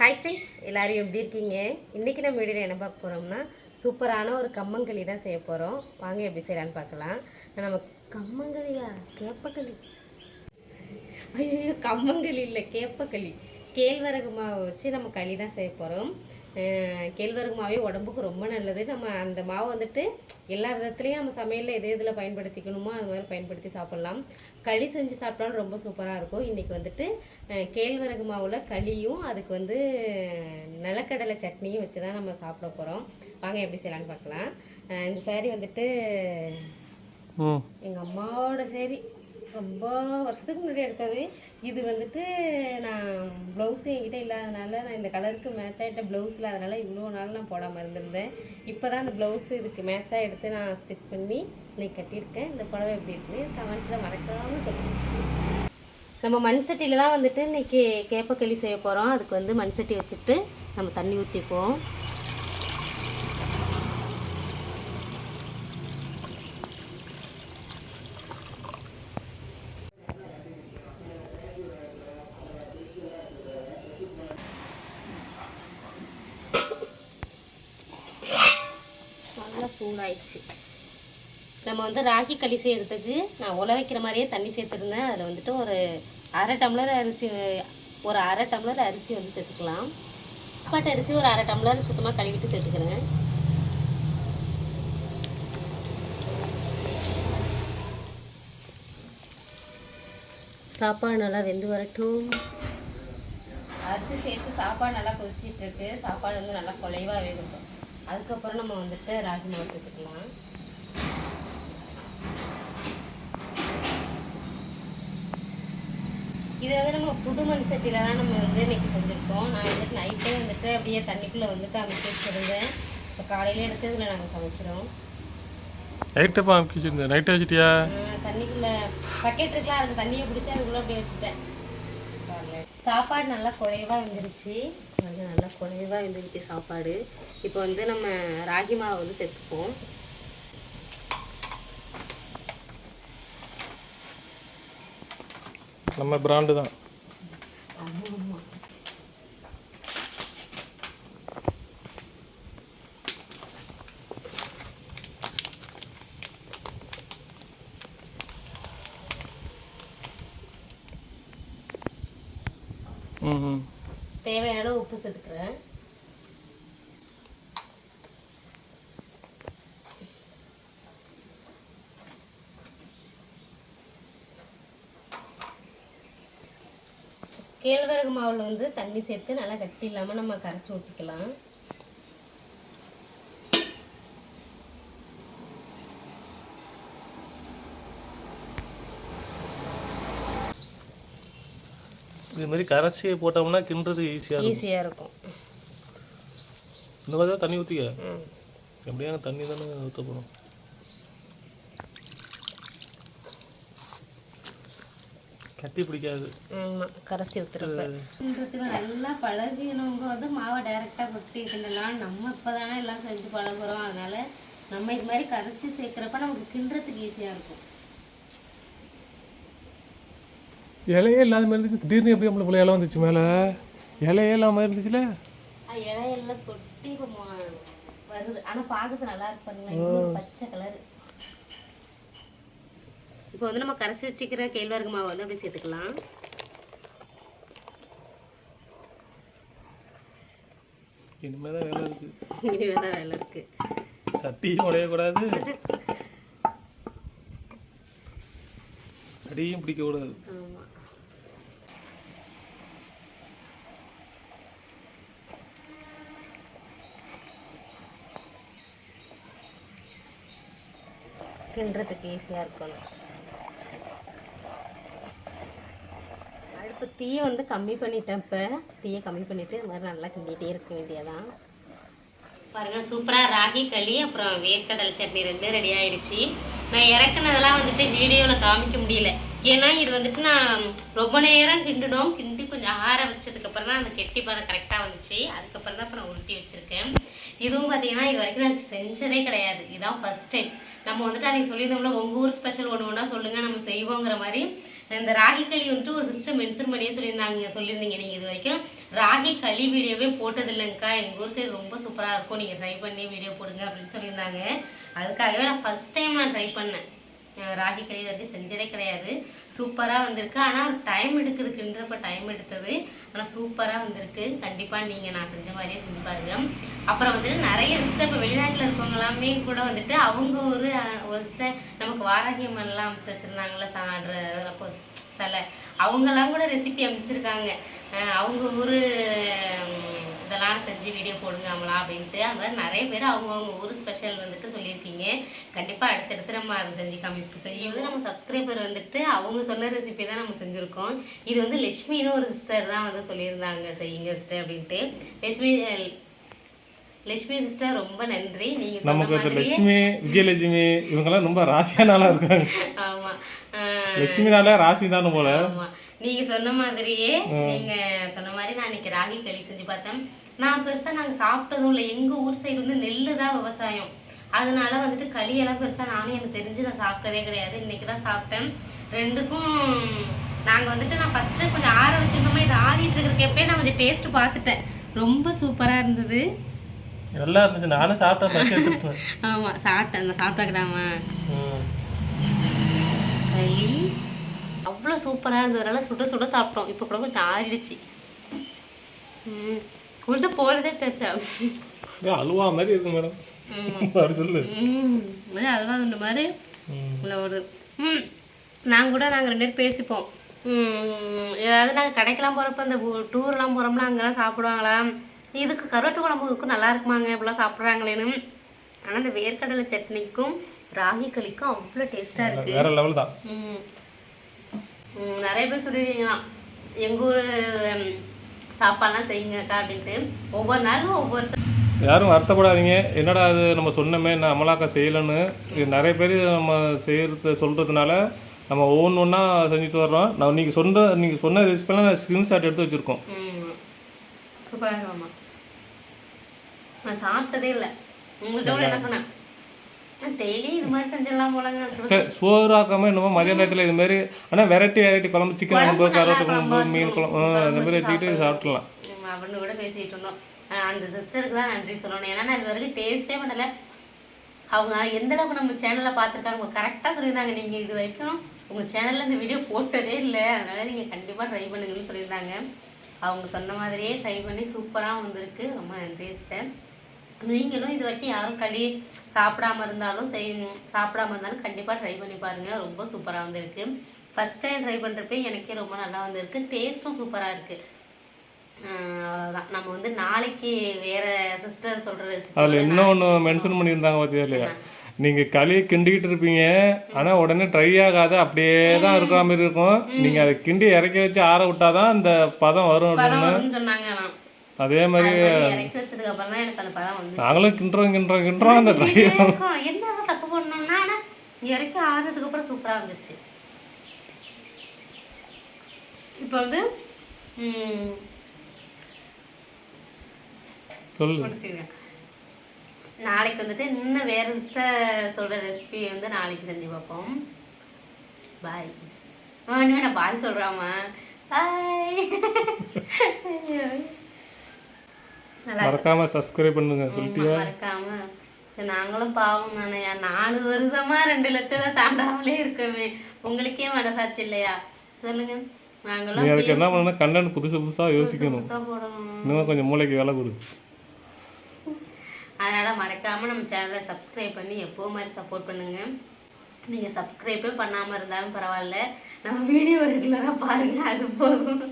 Hi friends எல்லோரும் எப்படி இருக்கீங்க? இன்றைக்கி நம்ம வீடியோவில் என்ன பார்க்க போகிறோம்னா சூப்பரான ஒரு கம்மங்களி தான் செய்ய போகிறோம் வாங்க எப்படி செய்யலான்னு பார்க்கலாம். நம்ம கம்மங்களியா கேப்பக்களி ஐயோ கம்மங்களி இல்லை கேப்பக்களி கேழ்வரகு மாவை வச்சு நம்ம களி தான் செய்ய போகிறோம் கேழ்வரகு மாவே உடம்புக்கு ரொம்ப நல்லது. நம்ம அந்த மாவை வந்துட்டு எல்லா விதத்துலேயும் நம்ம சமையலில் எது எதில் பயன்படுத்திக்கணுமோ அது மாதிரி பயன்படுத்தி சாப்பிட்லாம். களி செஞ்சு சாப்பிட்டாலும் ரொம்ப சூப்பராக இருக்கும். இன்றைக்கி வந்துட்டு கேழ்வரகு மாவில் களியும் அதுக்கு வந்து நிலக்கடலை சட்னியும் வச்சு தான் நம்ம சாப்பிட போகிறோம் வாங்க எப்படி செய்யலான்னு பார்க்கலாம். இந்த saree வந்துட்டு எங்கள் அம்மாவோட சேரி ரொம்ப வருஷத்துக்கு முன்னாடி எடுத்தது. இது வந்துட்டு நான் ப்ளவுஸ் என்கிட்ட இல்லாதனால நான் இந்த கலருக்கு மேட்ச் ஆகிட்ட ப்ளவுஸ் இல்லாதனால இவ்வளோ நாள் நான் போடாமல் இருந்திருந்தேன். இப்போ தான் அந்த ப்ளவுஸ் இதுக்கு மேட்சாக எடுத்து நான் ஸ்டிச் பண்ணி இன்னைக்கு கட்டியிருக்கேன். இந்த புடவை எப்படி இருக்குன்னு கமெண்ட்ஸில் மறக்காமல் சொல்லுங்கள் நம்ம மண் சட்டியில் தான் வந்துட்டு இன்றைக்கி கேப்பக்களி செய்ய போகிறோம் அதுக்கு வந்து மண் சட்டி வச்சுட்டு நம்ம தண்ணி ஊற்றிப்போம் நல்லா சூடாயிடுச்சு. நம்ம வந்து ராகி களி செய்கிறதுக்கு நான் உல வைக்கிற மாதிரியே தண்ணி சேர்த்துருந்தேன். அதில் வந்துட்டு ஒரு அரை டம்ளர் அரிசி ஒரு அரை டம்ளர் அரிசி வந்து சேர்த்துக்கலாம். சாப்பாட்டு அரிசி ஒரு அரை டம்ளர் சுத்தமாக கழுவிட்டு சேர்த்துக்கிறேன். சாப்பாடு நல்லா வெந்து வரட்டும். அரிசி சேர்த்து சாப்பாடு நல்லா கொதிச்சிட்டு இருக்கு. சாப்பாடு வந்து நல்லா குலைவாக வேகட்டும். அதுக்கப்புறம் நம்ம வந்துட்டு ராகி மாவு சேர்த்துக்கலாம். இது வந்து நம்ம புது மண் சட்டியில் தான் நம்ம வந்து இன்னைக்கு செஞ்சுருக்கோம். நான் வந்துட்டு நைட்டே வந்துட்டு அப்படியே தண்ணிக்குள்ளே வந்துட்டு அமைச்சு வச்சுருந்தேன். இப்போ காலையிலே எடுத்து இதில் நாங்கள் சமைக்கிறோம் நைட்டு அமுக்கி வச்சிருந்தேன். நைட்டு வச்சிட்டியா? தண்ணிக்குள்ளே பக்கெட் இருக்கலாம் அதுக்கு தண்ணியை பிடிச்சி அதுக்குள்ளே அப்படியே வச்சுட்டேன். சாப்பாடு நல்லா குழைவாக வெந்துருச்சு வந்து நல்லா குழைவாக வெந்துருச்சு சாப்பாடு. இப்போ வந்து நம்ம ராகி மாவை வந்து சேர்த்துப்போம். நம்ம பிராண்டு தான் ம் ம் தேவையான அளவு உப்பு சேர்த்துக்கிறேன். கேழ்வரகு மாவில் வந்து தண்ணி சேர்த்து நல்லா கட்டி இல்லாமல் நம்ம கரைச்சி ஊற்றிக்கலாம் இது மாதிரி கரைச்சி போட்டோம்னா கிண்டுறது ஈஸியாக இருக்கும். ஈஸியாக இருக்கும். இந்த மாதிரி தான் தண்ணி ஊற்றிக்க ம். எப்படியா தண்ணி தானே ஊற்ற போகிறோம் கட்டி பிடிக்காது. கரைச்சி ஊற்றுறப்ப நல்லா பழகினவங்க வந்து மாவை டைரெக்டாக கொட்டி கிண்டலாம். நம்ம இப்போ தானே எல்லாம் செஞ்சு பழகுறோம். அதனால நம்ம இது மாதிரி கரைச்சி சேர்க்குறப்ப நமக்கு கிண்டுறதுக்கு ஈஸியாக இருக்கும். இலையே இல்லாத மாதிரி இருந்துச்சு. திடீர்னு எப்படி நம்மளுக்கு இலை வந்துச்சு மேலே? இலையே இல்லாமல் இருந்துச்சுல? இலையெல்லாம் கொட்டி வருது. ஆனால் பார்க்கறது நல்லா இருக்கு பச்சை கலர் இப்போ வந்து நம்ம கரைச்சி வச்சுக்கிற கேழ்வரகு மாவை வந்து அப்படியே சேர்த்துக்கலாம். இனிமேல் தான் வேலை இருக்குது இனிமே தான் வேலை இருக்கு. சட்டியும் உடையக்கூடாது. அடியும் பிடிக்கக்கூடாது. ஆமாம் கிண்டுறதுக்கு ஈஸியாக இருக்கணும். அடுப்பு தீயை வந்து கம்மி பண்ணிட்டேன் இப்போ. தீயை கம்மி பண்ணிவிட்டு இது மாதிரி நல்லா கிண்டிகிட்டே இருக்க வேண்டியதான் பாருங்கள் சூப்பராக ராகி களி அப்புறம் வேர்க்கடலை சட்னி ரெண்டும் ரெடி ஆகிடுச்சி நான் இறக்குனதெல்லாம் வந்துட்டு வீடியோவில் காமிக்க முடியல. ஏன்னா இது வந்துட்டு நான் ரொம்ப நேரம் கிண்டினோம். கிண்டி கொஞ்சம் ஆற வச்சதுக்கப்புறம் தான் அந்த கெட்டி பதம் கரெக்டாக வந்துச்சு. அதுக்கப்புறம் தான் இப்போ நான் உருட்டி வச்சுருக்கேன். இதுவும் பார்த்தீங்கன்னா இது வரைக்கும் நான் செஞ்சதே கிடையாது. இதுதான் ஃபஸ்ட் டைம் நம்ம வந்துட்டு அன்றைக்கி சொல்லியிருந்தோம்ல உங்கள் ஊர் ஸ்பெஷல் ஒன்று ஒன்றா சொல்லுங்கள் நம்ம செய்வோங்கிற மாதிரி. இந்த ராகி களி வந்துட்டு ஒரு சிஸ்டம் மென்ஷன் பண்ணியே சொல்லியிருந்தாங்க. சொல்லியிருந்தீங்க. நீங்கள் இது வரைக்கும் ராகி களி வீடியோவே போட்டது இல்லைங்கக்கா எங்கள் ஊர் சைடு ரொம்ப சூப்பராக இருக்கும். நீங்கள் ட்ரை பண்ணி வீடியோ போடுங்க அப்படின்னு சொல்லியிருந்தாங்க. அதுக்காகவே நான் ஃபஸ்ட் டைம் நான் ட்ரை பண்ணேன். ராகி களி இது வரைக்கும் செஞ்சதே கிடையாது. சூப்பராக வந்திருக்கு. ஆனால் டைம் எடுக்கிறதுக்குன்றப்ப டைம் எடுத்தது. ஆனால் சூப்பராக வந்திருக்கு. கண்டிப்பாக நீங்கள் நான் செஞ்ச மாதிரியே செஞ்சு பாருங்க. அப்புறம் வந்துட்டு நிறைய சிஸ்டர் இப்போ வெளிநாட்டில் இருக்கவங்க எல்லாமே கூட வந்துட்டு அவங்க ஒரு ஒரு சில நமக்கு வாராகி அம்மன்லாம் அமைச்சு வச்சுருந்தாங்களே சாடுற அப்போ சிலை. அவங்கெல்லாம் கூட ரெசிபி அமைச்சிருக்காங்க. அவங்க ஊர் செஞ்சு வீடியோ போடுங்க அமலா அப்படின்ட்டு அது மாதிரி நிறைய பேர் அவங்கவுங்க ஊர் ஸ்பெஷல் வந்துட்டு சொல்லியிருக்கீங்க. கண்டிப்பாக அடுத்தடுத்து நம்ம அதை செஞ்சு காமிப்போம். வந்து நம்ம சப்ஸ்கிரைபர் வந்துட்டு அவங்க சொன்ன ரெசிபி தான் நம்ம செஞ்சுருக்கோம். இது வந்து லட்சுமின்னு ஒரு சிஸ்டர் தான் வந்து சொல்லியிருந்தாங்க. செய்யுங்க சிஸ்டர் அப்படின்ட்டு. லட்சுமி லட்சுமி சிஸ்டர் ரொம்ப நன்றி. சொன்ன நமக்கு இந்த மாதிரி லட்சுமி விஜயலட்சுமி இவங்கெல்லாம் ரொம்ப ராசியானாலாம் இருக்காங்க. ஆமாம் லட்சுமினாலே ராசி தானே போல. ஆமா. நீங்க சொன்ன மாதிரியே நீங்க சொன்ன மாதிரி நான் இன்னைக்கு ராகி களி செஞ்சு பார்த்தேன். நான் பெருசா நாங்க சாப்பிட்டதும் இல்லை. எங்க ஊர் சைடு வந்து நெல்லு தான் விவசாயம். அதனால வந்துட்டு களியெல்லாம் பெருசா நானும் எனக்கு தெரிஞ்சு நான் சாப்பிட்டதே கிடையாது. இன்னைக்கு தான் சாப்பிட்டேன். ரெண்டுக்கும் நாங்க வந்துட்டு நான் ஃபர்ஸ்ட் கொஞ்சம் ஆற வச்சிருந்தோமே? இது ஆறிட்டு இருக்கிறக்கப்பே நான் கொஞ்சம் டேஸ்ட் பார்த்துட்டேன். ரொம்ப சூப்பரா இருந்தது. நல்லா இருந்துச்சு. நானும் சாப்பிட்டேன். பசி எடுத்துட்டேன் ஆமா சாப்பிட்டேன். நான் சாப்பிட்டாக்கிடாமா? ம். களி. அவ்வளோ சூப்பராக இருந்ததுனால சுட சுட சாப்பிட்டோம். இப்போ கூட கொஞ்சம் ஆறிடுச்சு. ம். உள்ள போகிறதே தெரியல அல்வா மாதிரி இருக்கு மேடம். அப்படி சொல்லு. அதெல்லாம் இந்த மாதிரி. இல்லை ஒரு ம். நாங்கள் கூட நாங்கள் ரெண்டு பேரும் பேசிப்போம். ஏதாவது நாங்கள் கடைக்கெல்லாம் போகிறப்ப இந்த டூர்லாம் போகிறோம்னா அங்கெல்லாம் சாப்பிடுவாங்களா? இதுக்கு கருவாட்டு குழம்புக்கும் நல்லா இருக்குமாங்க இப்படிலாம் சாப்பிட்றாங்களேன்னு. ஆனால் இந்த வேர்க்கடலை சட்னிக்கும் ராகி களிக்கும் அவ்வளோ டேஸ்ட்டாக இருக்குது வேற லெவல் தான். நிறைய பேர் சொல்லியிருக்கீங்களாம். எங்கள் ஊர் சாப்பாடுலாம் செய்யுங்கக்கா அப்படின்ட்டு ஒவ்வொரு நாளும் ஒவ்வொருத்தர் யாரும் வருத்தப்படாதீங்க. என்னடா அது நம்ம சொன்னமே நான் அமலாக்கா செய்யலைன்னு. நிறைய பேர் நம்ம செய்யறது சொல்கிறதுனால நம்ம ஒவ்வொன்று ஒன்றா செஞ்சுட்டு வர்றோம். நான் நீங்கள் சொன்ன நீங்கள் சொன்ன ரெசிபிலாம் நான் ஸ்க்ரீன்ஷாட் எடுத்து வச்சுருக்கோம். சூப்பராக நான் சாப்பிட்டதே இல்லை. உங்கள்கிட்ட கூட என்ன சொன்னேன்? சோறாக்காமல் என்னமோ மதிய நேரத்தில் இது மாதிரி ஆனால் வெரைட்டி வெரைட்டி குழம்பு சிக்கன் குழம்பு கருவாட்டு குழம்பு மீன் குழம்பு இந்த மாதிரி வச்சுக்கிட்டு சாப்பிட்றலாம் அப்படின்னு கூட பேசிட்டு இருந்தோம். அந்த சிஸ்டருக்கு தான் நன்றி சொல்லணும். ஏன்னா நான் இது வரைக்கும் டேஸ்டே பண்ணல. அவங்க எந்த அளவுக்கு நம்ம சேனலை பார்த்துருக்காங்க கரெக்டாக சொல்லியிருந்தாங்க. நீங்கள் இது வரைக்கும் உங்கள் சேனலில் இந்த வீடியோ போட்டதே இல்லை. அதனால நீங்கள் கண்டிப்பாக ட்ரை பண்ணுங்கன்னு சொல்லியிருந்தாங்க. அவங்க சொன்ன மாதிரியே ட்ரை பண்ணி சூப்பராக வந்திருக்கு. ரொம்ப நன்றி சிஸ்டர் நீங்களும் இது வரைக்கும் யாரும் களி சாப்பிடாம இருந்தாலும் செய்யணும். சாப்பிடாம இருந்தாலும் கண்டிப்பாக ட்ரை பண்ணி பாருங்கள் ரொம்ப சூப்பராக வந்திருக்கு. ஃபஸ்ட் டைம் ட்ரை பண்ணுறப்ப எனக்கே ரொம்ப நல்லா வந்திருக்கு. டேஸ்ட்டும் சூப்பராக இருக்குது அவ்வளோதான் நம்ம வந்து நாளைக்கு வேற சிஸ்டர் சொல்கிற ரெசிபி அதில் இன்னொன்று மென்ஷன் பண்ணியிருந்தாங்க பார்த்தியா இல்லையா? நீங்கள் களி கிண்டிக்கிட்டு இருப்பீங்க. ஆனால் உடனே ட்ரை ஆகாது. அப்படியே தான் இருக்கிற மாதிரி இருக்கும். நீங்கள் அதை கிண்டி இறக்கி வச்சு ஆற விட்டாதான் தான் அந்த பதம் வரும் அப்படின்னு. சொன்னாங்க. அதே மாதிரி நாங்களும் கிண்டுறோம் கிண்டுறோம் கிண்டுறோம் அந்த ட்ரை என்ன தப்பு பண்ணோம்னா ஆனால் இறக்கி ஆறுனதுக்கு அப்புறம் சூப்பராக வந்துருச்சு. இப்போ வந்து சொல்லு. நாளைக்கு வந்துட்டு இன்னும் வேற சொல்கிற ரெசிபி வந்து நாளைக்கு செஞ்சு பார்ப்போம். பாய் அவன் நான் பாய் சொல்கிறாமா பாய் மறக்காம சப்ஸ்கிரைப் பண்ணுங்க சொல்லிட்டியா மறக்காம. நாங்களும் பாவம் தானே நாலு வருஷமா ரெண்டு லட்சம் தான் தாண்டாமலே இருக்கவே உங்களுக்கே மனசாட்சி இல்லையா? சொல்லுங்க. நீ நாங்களும் அதுக்கு என்ன பண்ணணும்? கண்டென்ட் புதுசு புதுசாக யோசிக்கணும். இன்னும் கொஞ்சம் மூளைக்கு வேலை கொடு. அதனால மறக்காம நம்ம சேனலை சப்ஸ்கிரைப் பண்ணி எப்போ மாதிரி சப்போர்ட் பண்ணுங்க. நீங்க சப்ஸ்கிரைபே பண்ணாம இருந்தாலும் பரவாயில்ல. நம்ம வீடியோ ரெகுலரா பாருங்க அது போதும்.